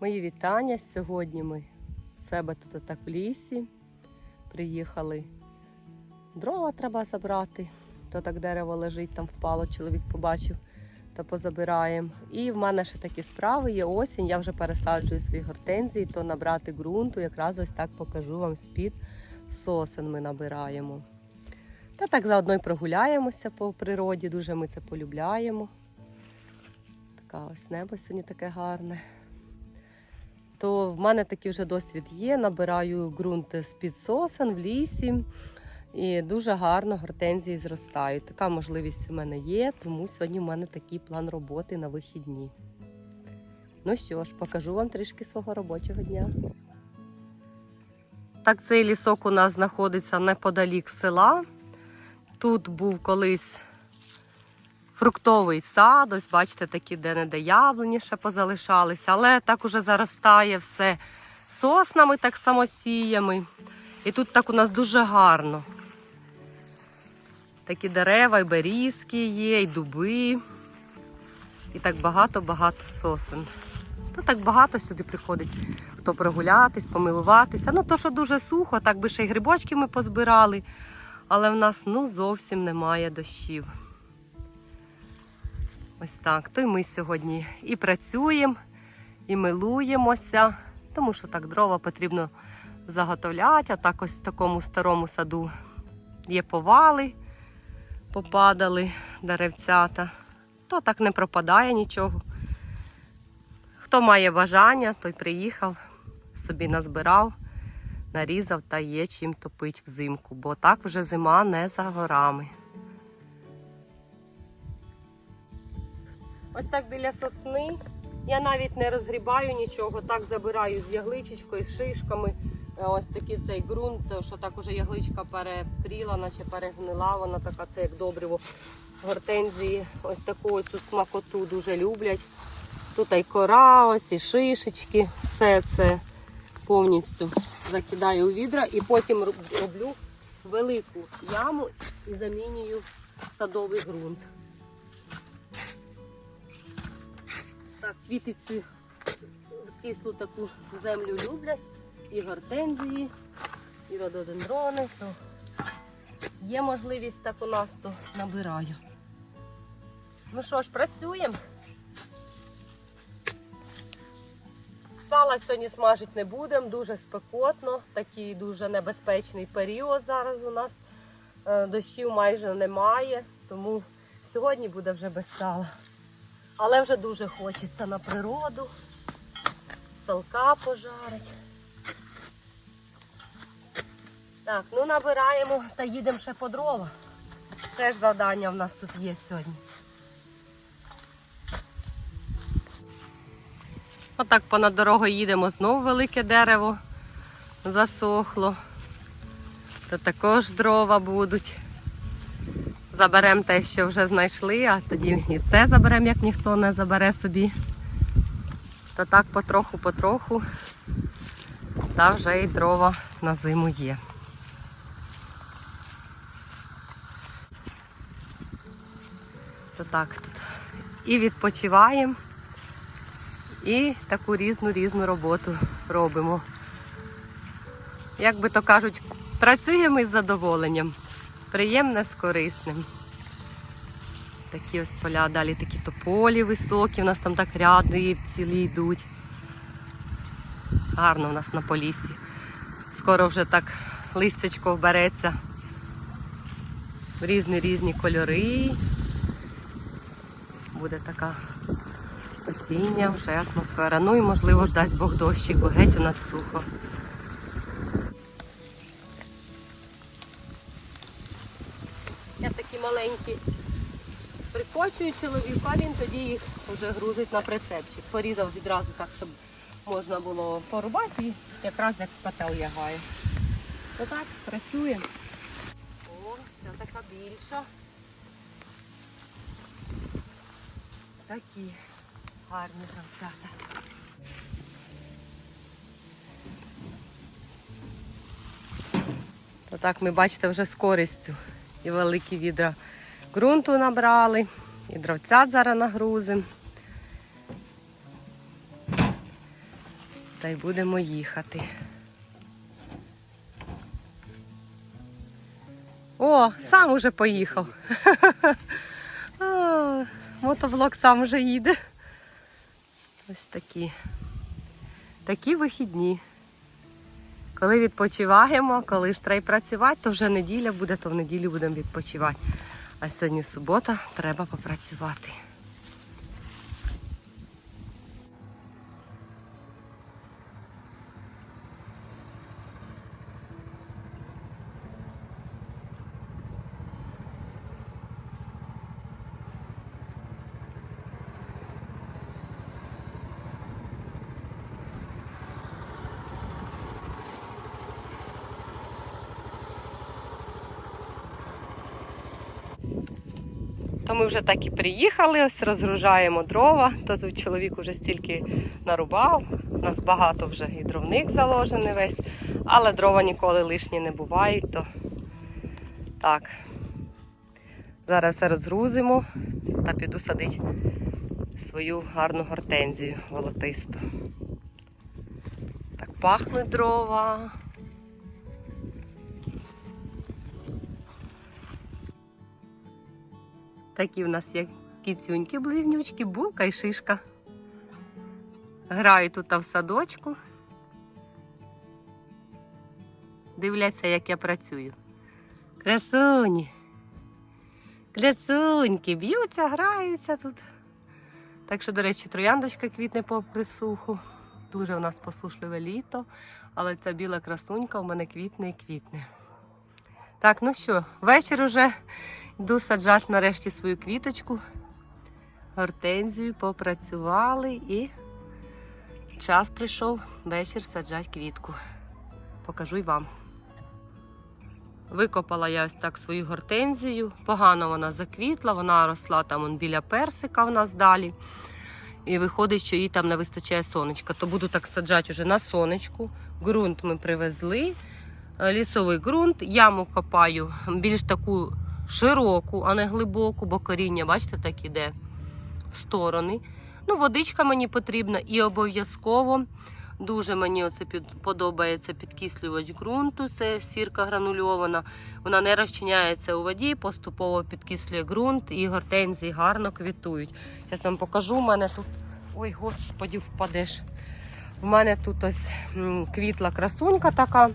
Мої вітання. Сьогодні ми в себе тут так в лісі. Приїхали. Дрова треба забрати. То так дерево лежить, там впало, чоловік побачив, то позабираємо. І в мене ще такі справи є осінь. Я вже пересаджую свої гортензії, то набрати ґрунту. Якраз ось так покажу вам з-під сосен ми набираємо. Та так заодно й прогуляємося по природі, дуже ми це полюбляємо. Така ось небо сьогодні таке гарне. То в мене такий вже досвід є. Набираю ґрунт з-під сосен в лісі. І дуже гарно гортензії зростають. Така можливість у мене є, тому сьогодні в мене такий план роботи на вихідні. Ну що ж, покажу вам трішки свого робочого дня. Так, цей лісок у нас знаходиться неподалік села. Тут був колись фруктовий сад, ось бачите, такі де-не-де яблуні ще позалишалися, але так уже заростає все соснами, так само сіями. І тут так у нас дуже гарно. Такі дерева, і берізки є, і дуби. І так багато-багато сосен. То так багато сюди приходить, хто прогулятись, помилуватися. Ну, то, що дуже сухо, так би ще й грибочки ми позбирали, але в нас ну, зовсім немає дощів. Ось так. То й ми сьогодні і працюємо, і милуємося, тому що так дрова потрібно заготовляти, а так ось в такому старому саду є повали, попадали деревцята, то так не пропадає нічого. Хто має бажання, той приїхав, собі назбирав, нарізав та є чим топить взимку, бо так вже зима не за горами. Ось так біля сосни. Я навіть не розгрібаю нічого, так забираю з ягличечкою, з шишками. Е, Ось такий цей ґрунт, що так уже ягличка перепріла, наче перегнила. Вона така, це як добриво. Гортензії ось таку тут смакоту дуже люблять. Тут і кора, ось і шишечки. Все це повністю закидаю у відра і потім роблю велику яму і замінюю садовий ґрунт. Так, квіти ці кислу таку землю люблять. І гортензії, і рододендрони. То є можливість так у нас, то набираю. Ну що ж, працюємо. Сала сьогодні смажити не будемо, дуже спекотно, такий дуже небезпечний період зараз у нас. Е, Дощів майже немає, тому сьогодні буде вже без сала. Але вже дуже хочеться на природу. Салка пожарить. Так, ну набираємо та їдемо ще по дрова. Ще ж завдання в нас тут є сьогодні. Отак понад дорогою їдемо знову велике дерево засохло. То також дрова будуть. Заберемо те, що вже знайшли, а тоді і це заберемо, як ніхто не забере собі. То так потроху-потроху. Та вже і дрова на зиму є. То так тут і відпочиваємо, і таку різну різну роботу робимо. Як би то кажуть, працюємо із задоволенням, приємне з корисним. Такі ось поля, далі такі тополі високі, у нас там так ряди цілі йдуть. Гарно у нас на полісі. Скоро вже так листячко вбереться різні різні кольори. Буде така осіння вже атмосфера. Ну і можливо ж дасть Бог дощик, бо геть у нас сухо. Прикочую чоловік, а він тоді їх вже грузить на прицепчик. Порізав відразу так, щоб можна було порубати і якраз як котел лягає. Отак, працює. О, ця така більша. Такі гарні гравцята. То так ми бачите вже з користю і великі відра ґрунту набрали, і дровцят зараз нагрузимо. Та й будемо їхати. О, сам уже поїхав. Мотоблок сам уже їде. Ось такі. Такі вихідні. Коли відпочиваємо, коли ж треба працювати, то вже неділя буде, то в неділю будемо відпочивати. А сьогодні субота, треба попрацювати. То ми вже так і приїхали, ось розгружаємо дрова. То тут чоловік уже стільки нарубав. У нас багато вже і дровник заложений весь, але дрова ніколи лишні не бувають. То так. Зараз все розгрузимо та піду садити свою гарну гортензію волотисту. Так пахнуть дрова. Такі в нас є кіцюньки, близнючки, булка і шишка. Грають тут в садочку. Дивляться, як я працюю. Красуні. Красуньки, б'ються, граються тут. Так що, до речі, трояндочка квітне по присуху. Дуже у нас посушливе літо, але ця біла красунька у мене квітне і квітне. Так, ну що, вечір уже Йду саджати нарешті свою квіточку, гортензію, попрацювали і час прийшов вечір саджати квітку. Покажу й вам. Викопала я ось так свою гортензію. Погано вона заквітла, вона росла там он, біля персика в нас далі. І виходить, що їй там не вистачає сонечка. То буду так саджати вже на сонечку. Ґрунт ми привезли, лісовий ґрунт. Яму копаю більш таку широку, а не глибоку, бо коріння, бачите, так іде в сторони. Ну, водичка мені потрібна і обов'язково. Дуже мені оце під, подобається підкислювач ґрунту, це сірка гранульована. Вона не розчиняється у воді, поступово підкислює ґрунт і гортензії гарно квітують. Зараз вам покажу. У мене тут. Ой, господі, впадеш. У мене тут ось квітла красунка така.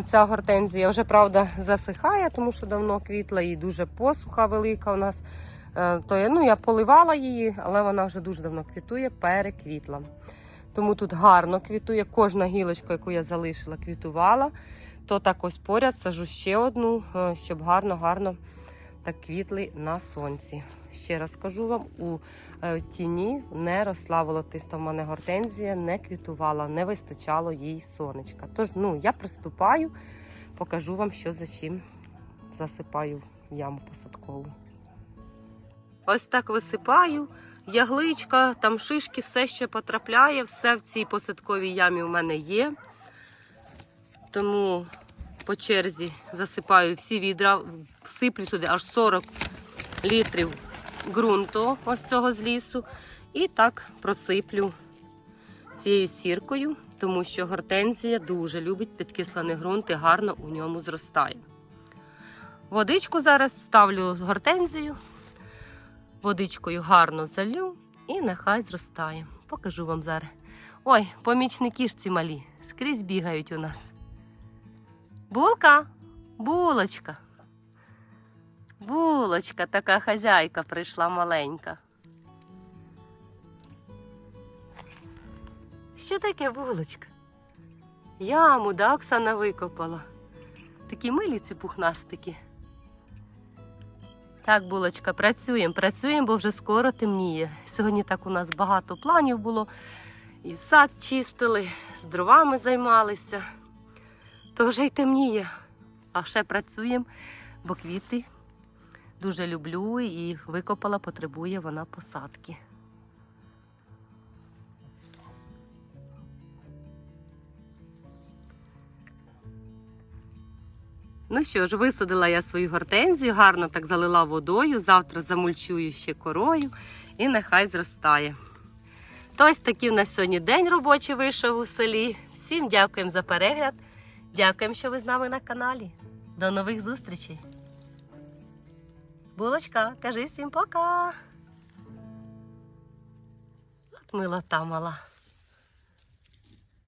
Ця гортензія вже, правда, засихає, тому що давно квітла і дуже посуха велика у нас. Е, То я, ну, я поливала її, але вона вже дуже давно квітує, переквітла. Тому тут гарно квітує. Кожна гілочка, яку я залишила, квітувала. То так ось поряд сажу ще одну, е, щоб гарно-гарно так квітли на сонці. Ще раз кажу вам, у е, тіні не росла волотиста в мене гортензія, не квітувала, не вистачало їй сонечка. Тож ну, я приступаю, покажу вам, що за чим засипаю в яму посадкову. Ось так висипаю. Ягличка, там шишки, все ще потрапляє, все в цій посадковій ямі у мене є. Тому по черзі засипаю всі відра, всиплю сюди аж 40 літрів ґрунту ось цього з лісу. І так просиплю цією сіркою, тому що гортензія дуже любить підкислений ґрунт і гарно у ньому зростає. Водичку зараз вставлю гортензію, водичкою гарно залю і нехай зростає. Покажу вам зараз. Ой, помічники ж ці малі, скрізь бігають у нас. Булка, булочка. Булочка, така хазяйка прийшла маленька. Що таке булочка? Яму, да, Оксана викопала. Такі милі ці пухнастики. Так, булочка, працюємо, працюємо, бо вже скоро темніє. Сьогодні так у нас багато планів було. І сад чистили, з дровами займалися. То вже й темніє. А ще працюємо, бо квіти дуже люблю і викопала, потребує вона посадки. Ну що ж, висадила я свою гортензію, гарно так залила водою. Завтра замульчую ще корою і нехай зростає. То ось такий у нас сьогодні день робочий вийшов у селі. Всім дякуємо за перегляд. Дякуємо, що ви з нами на каналі. До нових зустрічей. Булочка, кажи всім пока. От милота мала.